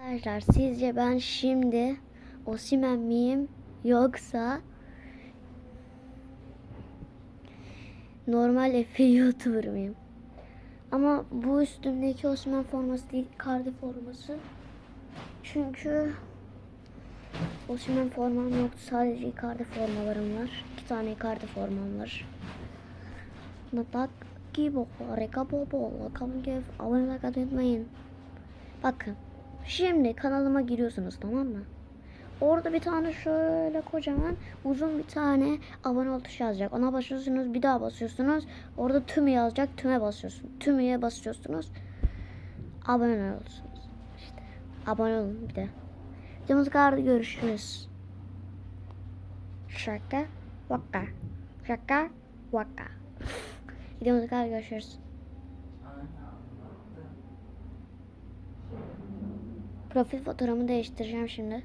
Arkadaşlar sizce ben şimdi Osimen miyim yoksa normal Efe YouTuber mıyım? Ama bu üstümdeki Osimen forması değil, Icardi forması. Çünkü Osimen formam yoktu. Sadece Icardi formalarım var. İki tane Icardi formam var. Natak gibi harika bol. Bakın. Şimdi kanalıma giriyorsunuz tamam mı? Orada bir tane şöyle kocaman uzun bir tane abone ol tuşu yazacak. Ona basıyorsunuz bir daha basıyorsunuz. Orada tümü yazacak. Tüme basıyorsunuz. Tümüye basıyorsunuz. Abone olursunuz. İşte abone olun bir de. Videomuz kadar görüşürüz. Şaka vaka. Şaka vaka. Videomuz kadar görüşürüz. Profil fotoğrafımı değiştireceğim şimdi.